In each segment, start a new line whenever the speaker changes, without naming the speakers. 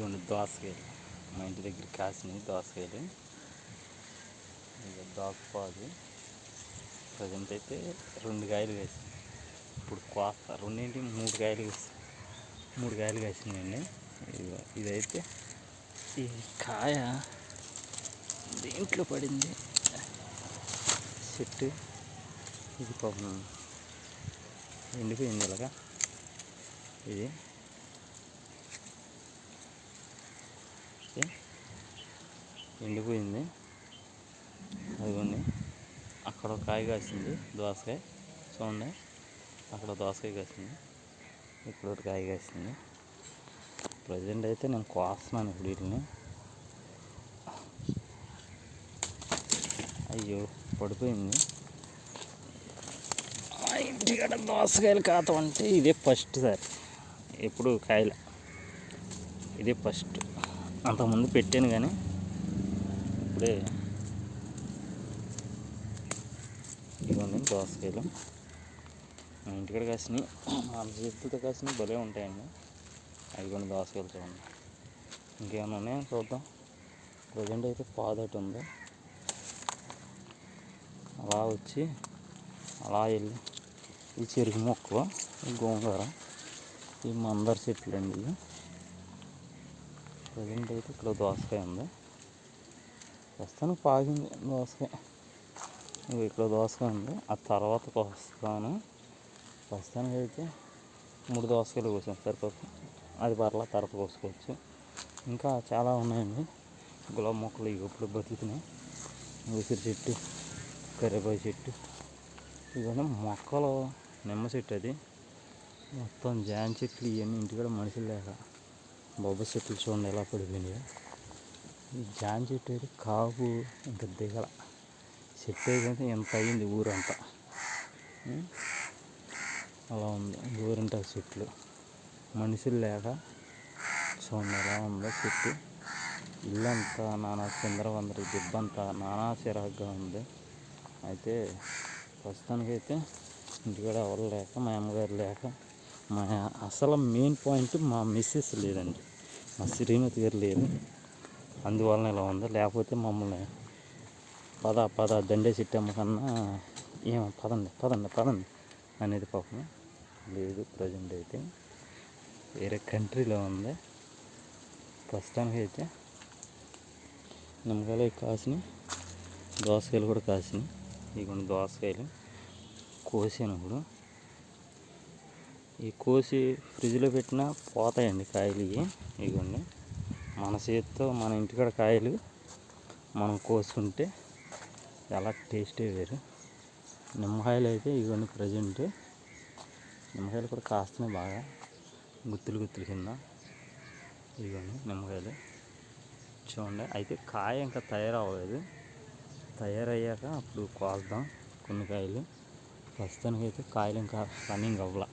ఇవ్వండి దోసకాయలు. మా ఇంటి దగ్గర కాసినవి దోసకాయలు. ఇక దోసపాదు ప్రజెంట్ అయితే రెండు కాయలు వేసి ఇప్పుడు కోస్తా. రెండేంటి? మూడు కాయలు వేసి మూడు కాయలు కాసినాయండి. ఇదిగో ఇదైతే ఈ కాయ దేంట్లో పడింది? చెట్టు. ఇది పాపం ఎండిపోయింది ఇలాగా. ఇది ఎండిపోయింది. అదిగోండి. అక్కడ కాయ కాసింది దోసకాయ. చూడండి. అక్కడ దోసకాయ కాసింది. ఇక్కడ ఒకటి కాయ కాసింది. ప్రజెంట్ అయితే నేను కోస్తున్నాను ఇప్పుడు వీటిని. అయ్యో పడిపోయింది. మా ఇంటికాడ దోసకాయలు కాతం అంటే ఇదే ఫస్ట్ సార్. ఎప్పుడు కాయలు. ఇదే ఫస్ట్. అంతకుముందు పెట్టాను కానీ ఇప్పుడే ఇదిగోండి దోసకాయలు. మా ఇంటికాడ కాసినాయి. మా చేతులతో కాసినవి భలే ఉంటాయండి. అవి కొన్ని దోసకాయలు చూడండి. ఇంకేమైనా ఉన్నాయో చూద్దాం. ప్రజెంట్ అయితే పాదట ఉంది. అలా వచ్చి అలా వెళ్ళి ఈ చెరుకు మొక్కలు ఈ గోంగూర ఈ మందర చెట్లు అండి ప్రజెంట్ అయితే ఇక్కడ దోసకాయ ఉంది. ప్రస్తుతానికి పాగింది. దోసకాయ. ఇగో ఇక్కడ దోసకాయ ఉంది. ఆ తర్వాత కోస్తాను. ప్రస్తుతానికి అయితే మూడు దోసకాయలు కోసం సరిపోతుంది. అది పర్లా తర్వాత కోసుకోవచ్చు. ఇంకా చాలా ఉన్నాయండి. గులాబీ మొక్కలు ఇప్పుడు బతుకుతున్నాయి. ఉసిరి చెట్టు కరివేపాకు చెట్టు. ఇవన్నీ మొక్కలు నిమ్మ చెట్టు అది. మొత్తం జాన్ చెట్లు ఇవన్నీ ఇంటికాడ మనుషులు లేక బొబ్బ చెట్లు చూడండి ఎలా పడిపోయినాయి. ఈ జాన్ చెట్టు అయితే కాపు ఇంకా దిగల. చెట్టు అయితే ఎంత అయింది ఊరంతా. అలా ఉంది. ఊరంతా చెట్లు. మనుషులు లేక చూడండి ఎలా ఉందో చెట్టు. ఇల్లంతా నానా చిందరవందర దిబ్బంతా నానా చిరాగ్గా ఉంది. అయితే ప్రస్తుతానికైతే ఇంటికాడ ఎవరు లేక మా అమ్మగారు లేక మా అసలు మెయిన్ పాయింట్ మా మిస్సెస్ లేదండి. మా శ్రీమతి గారు లేదు అందువలన ఇలా ఉంది. లేకపోతే మమ్మల్ని పద పద దండే చిట్టమ్మ కన్నా ఏం పదండి పదండి పదండి అనేది పాపం లేదు. ప్రజెంట్ అయితే వేరే కంట్రీలో ఉంది. ప్రస్తుతానికి అయితే నిమ్మకాయలు కాసినాయి. దోసకాయలు కూడా కాసినాయి. ఇదిగోండి దోసకాయలు కోసాను ఇప్పుడు. ఈ కోసి ఫ్రిడ్జ్లో పెట్టినా పోతాయండి కాయలు ఇవి. ఇదిగోండి. మన చేతితో మన ఇంటికాడ కాయలు మనం కోసుకుంటే చాలా టేస్టే వేరు. నిమ్మకాయలు అయితే ఇవన్నీ ప్రజెంట్. నిమ్మకాయలు కూడా కాస్తున్నాయి బాగా. గుత్తులు గుత్తులు కింద ఇవన్నీ నిమ్మకాయలు. చూడండి అయితే కాయ ఇంకా తయారవ్వలేదు. తయారయ్యాక అప్పుడు కోద్దాం కొన్ని కాయలు. ప్రస్తుతానికి అయితే కాయలు ఇంకా రన్నింగ్ అవ్వాల.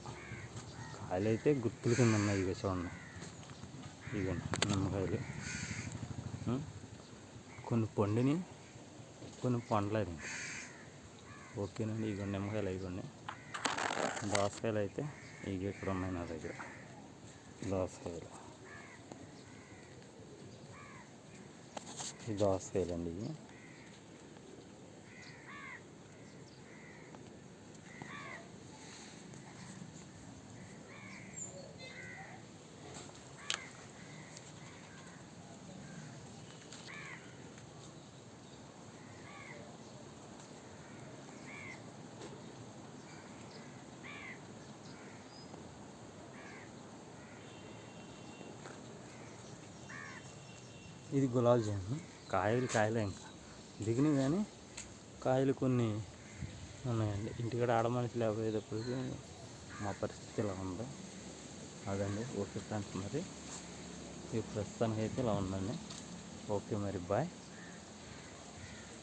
కాయలు అయితే గుత్తుల కింద ఉన్నాయి ఇక చూడండి. ఇవ్వండి నిమ్మకాయలు. కొన్ని పండుని కొన్ని పండ్లు ఇంకా. ఓకేనండి ఇవ్వండి నిమ్మకాయలు ఇవ్వండి దోసకాయలు అయితే ఇవి ఇక్కడ ఉన్నాయి నా దగ్గర. దోసకాయలు. ఈ దోసకాయలు అండి ఇవి. ఇది గులాబ్ జామున్ కాయలు కాయలే ఇంకా. దిగినాయి కానీ కాయలు కొన్ని ఉన్నాయండి. ఇంటికాడ ఆడమనిషి లేకపోయేటప్పటికి మా పరిస్థితి ఇలా ఉంది. అదండి ఓకే ఫ్రెండ్స్ మరి. ఈ ప్రస్తుతానికి అయితే ఇలా ఉందండి. ఓకే మరి బాయ్.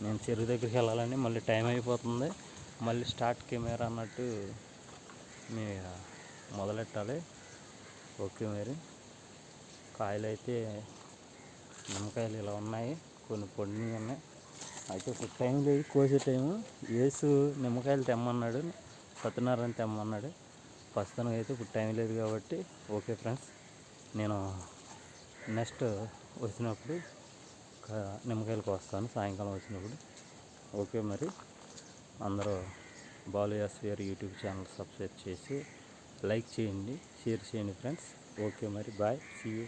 నేను చెరువు దగ్గరికి వెళ్ళాలండి. మళ్ళీ టైం అయిపోతుంది. మళ్ళీ స్టార్ట్ కెమెరా అన్నట్టు మీ మొదలెట్టాలి. ఓకే మరి. కాయలు అయితే నిమ్మకాయలు ఇలా ఉన్నాయి. కొన్ని పొడిని ఉన్నాయి. అయితే ఇప్పుడు టైం లేదు కోసే టైము ఏసు నిమ్మకాయలు తెమ్మన్నాడు. సత్యనారాయణ తెమ్మన్నాడు. ప్రస్తుతానికి అయితే ఇప్పుడు టైం లేదు కాబట్టి ఓకే ఫ్రెండ్స్ నేను నెక్స్ట్ వచ్చినప్పుడు నిమ్మకాయలు నిమ్మకాయలకు వస్తాను. సాయంకాలం వచ్చినప్పుడు. ఓకే మరి. అందరూ Balu SVR YouTube channel subscribe చేసి లైక్ చేయండి. షేర్ చేయండి ఫ్రెండ్స్ ఓకే మరి. Bye see you